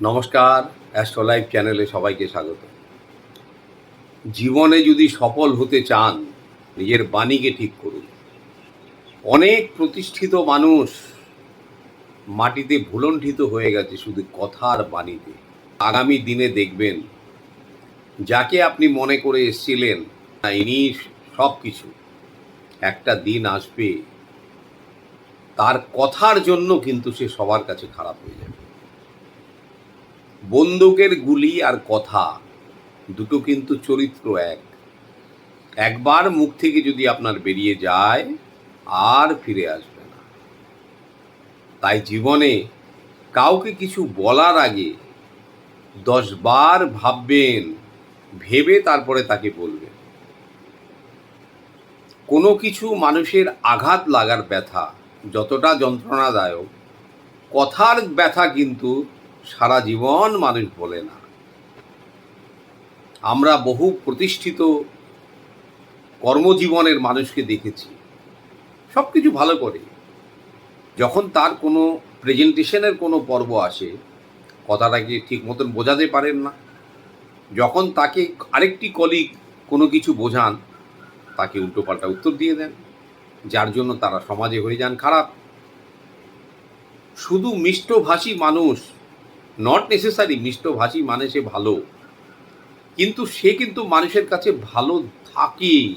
নমস্কার অ্যাস্ট্রোলাইফ চ্যানেলে সবাইকে স্বাগত। জীবনে যদি সফল হতে চান, নিজের বাণীকে ঠিক করুন। অনেক প্রতিষ্ঠিত মানুষ মাটিতে ভুলণ্ঠিত হয়ে গেছে শুধু কথার বাণীতে। আগামী দিনে দেখবেন, যাকে আপনি মনে করে এসেছিলেন, ইনি সব কিছু একটা দিন আসবে, তার কথার জন্য কিন্তু সে সবার কাছে খারাপ হয়ে যাবে। বন্দুকের গুলি আর কথা, দুটো কিন্তু চরিত্র এক। একবার মুখ থেকে যদি আপনার বেরিয়ে যায়, আর ফিরে আসবে না। তাই জীবনে কাউকে কিছু বলার আগে দশবার ভাববেন, ভেবে তারপরে তাকে বলবেন। কোনো কিছু মানুষের আঘাত লাগার ব্যথা যতটা যন্ত্রণাদায়ক, কথার ব্যথা কিন্তু সারা জীবন মানুষ বলে না। আমরা বহু প্রতিষ্ঠিত কর্মজীবনের মানুষকে দেখেছি। সব কিছু ভালো করে। যখন তার কোনো প্রেজেন্টেশনের কোনো পর্ব আসে কথাটাকে ঠিক মতন বোঝাতে পারেন না? যখন তাকে আরেকটি কলিগ কোনো কিছু বোঝান, তাকে উল্টোপাল্টা উত্তর দিয়ে দেন, যার জন্য তারা সমাজে হয়ে যান খারাপ। শুধু মিষ্টভাষী মানুষ নট নেসেসারি মিষ্টভাষী মানে সে ভালো। কিন্তু সে কিন্তু মানুষের কাছে ভালো থাকে।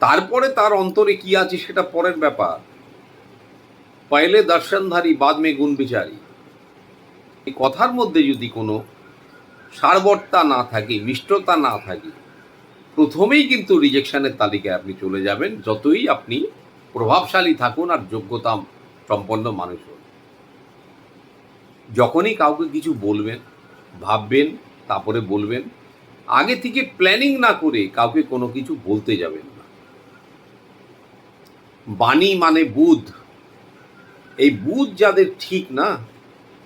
তারপরে তার অন্তরে কি আছে সেটা পরের ব্যাপার। পয়লে দর্শনধারী, বাদ মে গুণ বিচারী। এই কথার মধ্যে যদি কোনো সারবর্তা না থাকে, মিষ্টতা না থাকে, প্রথমেই কিন্তু রিজেকশনের তালিকায় আপনি চলে যাবেন, যতই আপনি প্রভাবশালী থাকুন আর যোগ্যতা সম্পন্ন মানুষ হন। যখনই কাউকে কিছু বলবেন, ভাববেন, তারপরে বলবেন, আগে থেকে প্ল্যানিং না করে কাউকে কোনো কিছু বলতে যাবেন না। বাণী মানে বুধ। এই বুধ যাদের ঠিক না,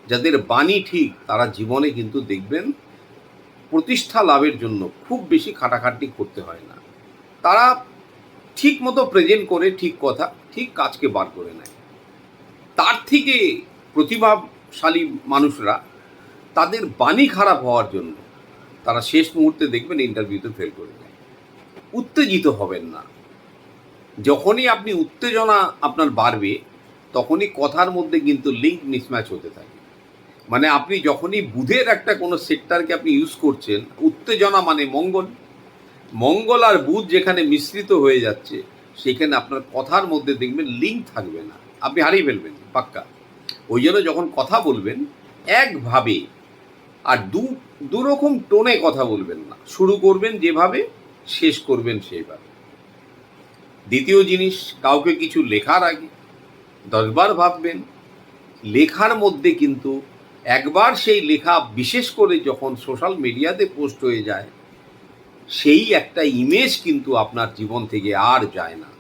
যাদের বাণী ঠিক, তারা জীবনে কিন্তু দেখবেন প্রতিষ্ঠা লাভের জন্য খুব বেশি খাটাখাটি করতে হয় না। তারা ঠিক মতো প্রেজেন্ট করে ঠিক কথা, ঠিক কাজকে বার করে নেয়। তার থেকে প্রতিভাশালী মানুষরা তাদের বাণী খারাপ হওয়ার জন্য তারা শেষ মুহূর্তে দেখবেন ইন্টারভিউতে ফেল করে যায়। উত্তেজিত হবেন না। যখনই আপনি উত্তেজনা আপনার বাড়বে, তখনই কথার মধ্যে কিন্তু লিঙ্ক মিসম্যাচ হতে থাকে। মানে আপনি যখনই বুধের একটা কোনো সেক্টরকে আপনি ইউজ করছেন, উত্তেজনা মানে মঙ্গল। মঙ্গল আর বুধ যেখানে মিশ্রিত হয়ে যাচ্ছে, সেখানে আপনার কথার মধ্যে দেখবেন লিঙ্ক থাকবে না। আপনি হারিয়ে ফেলবেন, পাক্কা। ওই জন্য যখন কথা বলবেন, একভাবে আর দু দুরকম টোনে কথা বলবেন না। শুরু করবেন যেভাবে, শেষ করবেন সেইভাবে। দ্বিতীয় জিনিস, কাউকে কিছু লেখার আগে দশবার ভাববেন। লেখার মধ্যে কিন্তু একবার সেই লেখা বিশেষ করে যখন সোশ্যাল মিডিয়াতে পোস্ট হয়ে যায়, সেই একটা ইমেজ কিন্তু আপনার জীবন থেকে আর যায় না।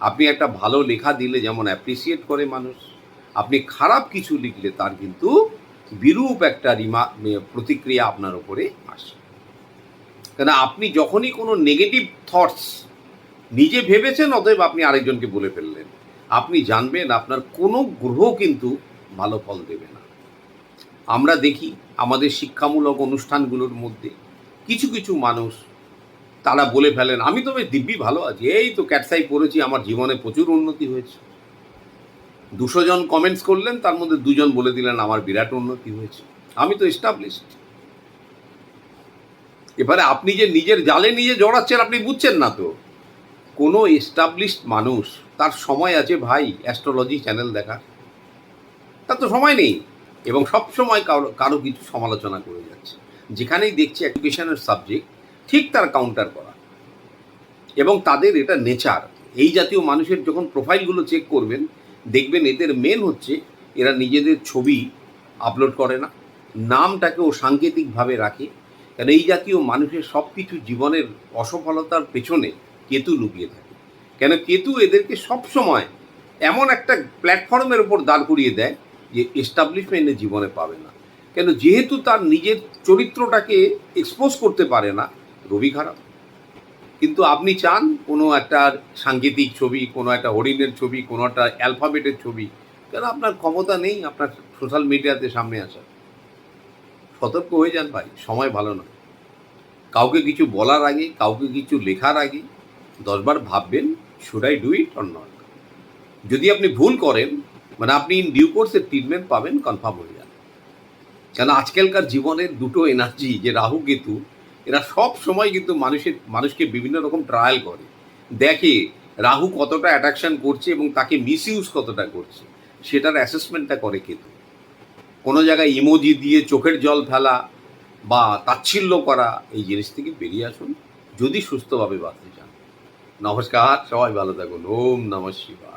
আপনি একটা ভালো লেখা দিলে যেমন অ্যাপ্রিসিয়েট করে মানুষ আপনি খারাপ কিছু লিখলে তার কিন্তু বিরূপ একটা রিমা প্রতিক্রিয়া আপনার ওপরে আসে। কেন আপনি যখনই কোনো নেগেটিভ থটস নিজে ভেবেছেন, অতএব আপনি আরেকজনকে বলে ফেললেন। আপনি জানবেন, আপনার কোনো গ্রহ কিন্তু ভালো ফল দেবে না। আমরা দেখি আমাদের শিক্ষামূলক অনুষ্ঠানগুলোর মধ্যে কিছু কিছু মানুষ তারা বলে ফেলেন, আমি তো বেশ দিব্যি ভালো আছি। এই তো ক্যাটসাই পড়েছি, আমার জীবনে প্রচুর উন্নতি হয়েছে। দুশো জন কমেন্টস করলেন, তার মধ্যে দুজন বলে দিলেন, আমার বিরাট উন্নতি হয়েছে। আমি তো এস্টাবলিশড এবারে আপনি যে নিজের জালে নিজে জড়াচ্ছেন, আপনি বুঝছেন না তো। কোনো এস্টাবলিশড মানুষ, তার সময় আছে ভাই অ্যাস্ট্রোলজি চ্যানেল দেখার। তার তো সময় নেই। এবং সব সময় কারও কারও কিছু সমালোচনা করে যাচ্ছে। যেখানেই দেখছি এডুকেশনের সাবজেক্ট ঠিক তার কাউন্টার করা। এবং তাদের এটা নেচার এই জাতীয় মানুষের যখন প্রোফাইলগুলো চেক করবেন দেখবেন এদের মেন হচ্ছে এরা নিজেদের ছবি আপলোড করে না। নামটাকেও সাংকেতিকভাবে রাখে। কারণ এই জাতীয় মানুষের সব কিছু জীবনের অসফলতার পেছনে কেতু লুকিয়ে থাকে। কেন কেতু এদেরকে সব সময় এমন একটা প্ল্যাটফর্মের ওপর দাঁড় করিয়ে দেয় যে এস্টাবলিশমেন্টে জীবনে পাবে না। কেন যেহেতু তার নিজের চরিত্রটাকে এক্সপোজ করতে পারে না, রবি খারাপ। কিন্তু আপনি চান কোনো একটা সাংকেতিক ছবি, কোনো একটা হরিণের ছবি, কোনো একটা অ্যালফাবেটের ছবি। কেন আপনার ক্ষমতা নেই আপনার সোশ্যাল মিডিয়াতে সামনে আসা সতর্ক হয়ে যান ভাই, সময় ভালো নয়। কাউকে কিছু বলার আগে, কাউকে কিছু লেখার আগে দশবার ভাববেন should I do it or not যদি আপনি ভুল করেন মানে আপনি ইন ডিউ কোর্সের ট্রিটমেন্ট পাবেন কনফার্ম হয়ে যান কেন আজকালকার জীবনের দুটো এনার্জি যে রাহু, কেতু এরা সব সময় কিন্তু মানুষের, মানুষকে বিভিন্ন রকম ট্রায়াল করে। দেখে রাহু কতটা অ্যাট্রাকশন করছে এবং তাকে মিসইউজ কতটা করছে। সেটার অ্যাসেসমেন্টটা করে কেতু কোনো জায়গায় ইমোজি দিয়ে চোখের জল ফেলা বা তাচ্ছিল্য করা, এই জিনিস থেকে বেরিয়ে আসুন। যদি সুস্থভাবে বাঁচতে চান। নমস্কার, সবাই ভালো থাকুন। ওম নমঃ শিবায়।